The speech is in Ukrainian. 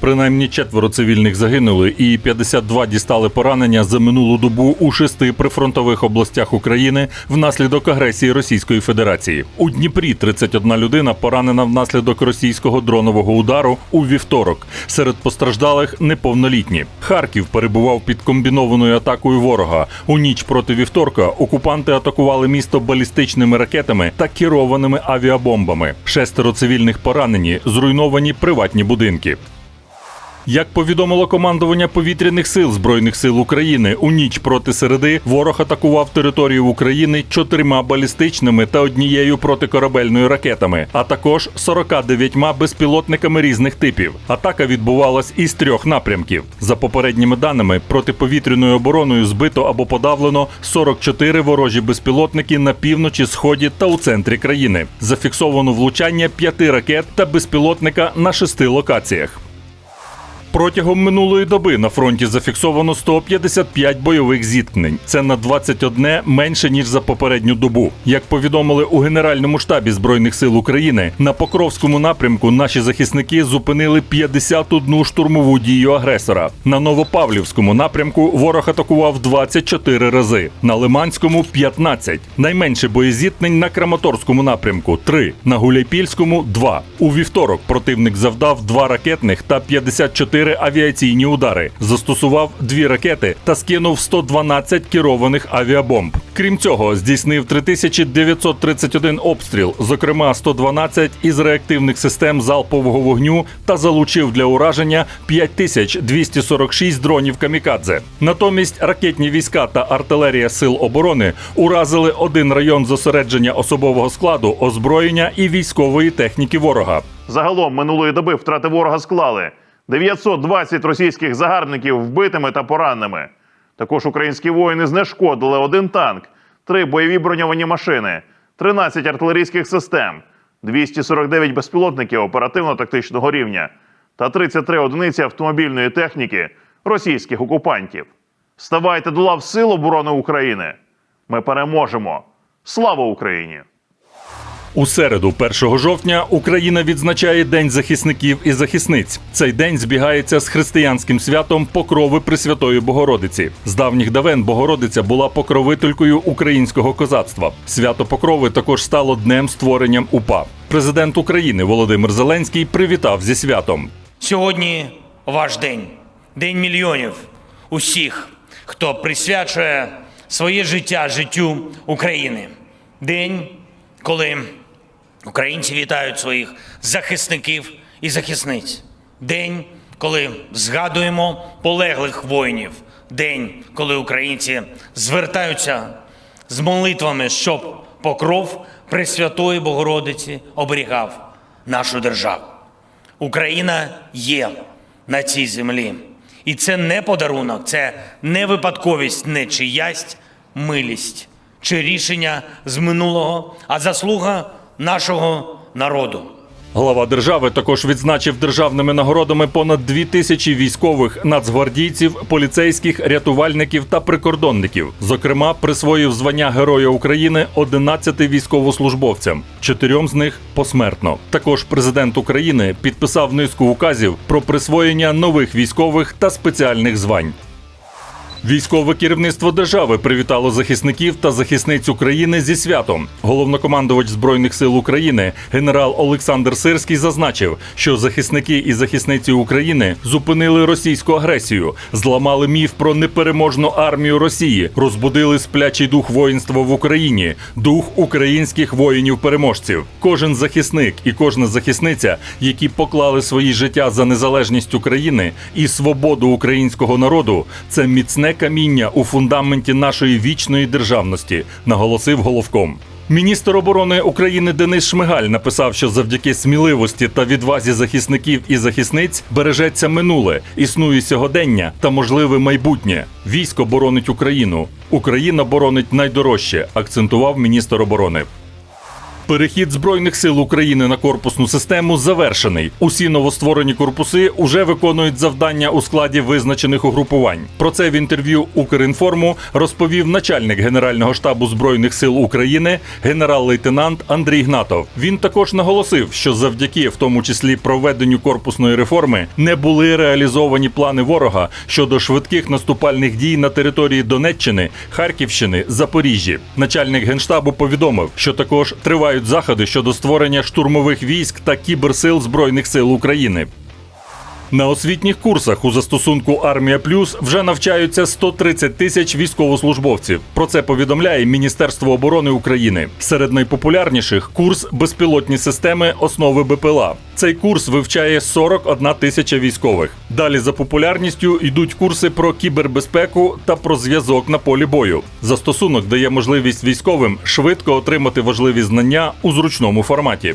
Принаймні четверо цивільних загинули і 52 дістали поранення за минулу добу у шести прифронтових областях України внаслідок агресії Російської Федерації. У Дніпрі 31 людина поранена внаслідок російського дронового удару у вівторок. Серед постраждалих неповнолітні. Харків перебував під комбінованою атакою ворога. У ніч проти вівторка окупанти атакували місто балістичними ракетами та керованими авіабомбами. Шестеро цивільних поранені, зруйновані приватні будинки. Як повідомило командування повітряних сил збройних сил України, у ніч проти середи ворог атакував територію України чотирма балістичними та однією протикорабельною ракетами, а також 49 безпілотниками різних типів. Атака відбувалась із трьох напрямків. За попередніми даними, протиповітряною обороною збито або подавлено 44 ворожі безпілотники на півночі, сході та у центрі країни. Зафіксовано влучання п'яти ракет та безпілотника на шести локаціях. Протягом минулої доби на фронті зафіксовано 155 бойових зіткнень. Це на 21 менше ніж за попередню добу. Як повідомили у Генеральному штабі збройних сил України, на Покровському напрямку наші захисники зупинили 51 штурмову дію агресора. На Новопавлівському напрямку ворог атакував 24 рази, на Лиманському 15. Найменше боєзіткнень на Краматорському напрямку 3, на Гуляйпільському 2. У вівторок противник завдав 2 ракетних та 54 авіаційні удари, застосував дві ракети та скинув 112 керованих авіабомб. Крім цього, здійснив 3931 обстріл, зокрема 112 із реактивних систем залпового вогню та залучив для ураження 5246 дронів камікадзе. Натомість ракетні війська та артилерія сил оборони уразили один район зосередження особового складу, озброєння і військової техніки ворога. Загалом минулої доби втрати ворога склали 920 російських загарбників вбитими та пораненими. Також українські воїни знешкодили один танк, три бойові броньовані машини, 13 артилерійських систем, 249 безпілотників оперативно-тактичного рівня та 33 одиниці автомобільної техніки російських окупантів. Ставайте до лав Сил оборони України. Ми переможемо. Слава Україні! У середу, 1 жовтня, Україна відзначає День захисників і захисниць. Цей день збігається з християнським святом Покрови Пресвятої Богородиці. З давніх давен Богородиця була покровителькою українського козацтва. Свято Покрови також стало днем створенням УПА. Президент України Володимир Зеленський привітав зі святом. Сьогодні ваш день, день мільйонів усіх, хто присвячує своє життя життю України. День, коли українці вітають своїх захисників і захисниць. День, коли згадуємо полеглих воїнів. День, коли українці звертаються з молитвами, щоб покров Пресвятої Богородиці оберігав нашу державу. Україна є на цій землі. І це не подарунок, це не випадковість, не чиясь милість чи рішення з минулого, а заслуга нашого народу. Глава держави також відзначив державними нагородами понад дві тисячі військових нацгвардійців, поліцейських, рятувальників та прикордонників. Зокрема, присвоїв звання Героя України 11 військовослужбовцям, чотирьом з них посмертно. Також президент України підписав низку указів про присвоєння нових військових та спеціальних звань. Військове керівництво держави привітало захисників та захисниць України зі святом. Головнокомандувач збройних сил України генерал Олександр Сирський зазначив, що захисники і захисниці України зупинили російську агресію, зламали міф про непереможну армію Росії, розбудили сплячий дух воїнства в Україні, дух українських воїнів-переможців. Кожен захисник і кожна захисниця, які поклали свої життя за незалежність України і свободу українського народу, це міцне каміння у фундаменті нашої вічної державності, наголосив головком. Міністр оборони України Денис Шмигаль написав, що завдяки сміливості та відвазі захисників і захисниць бережеться минуле, існує сьогодення та можливе майбутнє. Військо боронить Україну. Україна боронить найдорожче, акцентував міністр оборони. Перехід збройних сил України на корпусну систему завершений. Усі новостворені корпуси уже виконують завдання у складі визначених угрупувань. Про це в інтерв'ю Укрінформу розповів начальник Генерального штабу збройних сил України генерал-лейтенант Андрій Гнатов. Він також наголосив, що завдяки, в тому числі проведенню корпусної реформи, не були реалізовані плани ворога щодо швидких наступальних дій на території Донеччини, Харківщини, Запоріжжя. Начальник генштабу повідомив, що також тривають заходи щодо створення штурмових військ та кіберсил збройних сил України. На освітніх курсах у застосунку Армія Плюс вже навчаються 130 тисяч військовослужбовців. Про це повідомляє Міністерство оборони України. Серед найпопулярніших курс безпілотні системи основи БПЛА. Цей курс вивчає 41 тисяча військових. Далі за популярністю йдуть курси про кібербезпеку та про зв'язок на полі бою. Застосунок дає можливість військовим швидко отримати важливі знання у зручному форматі.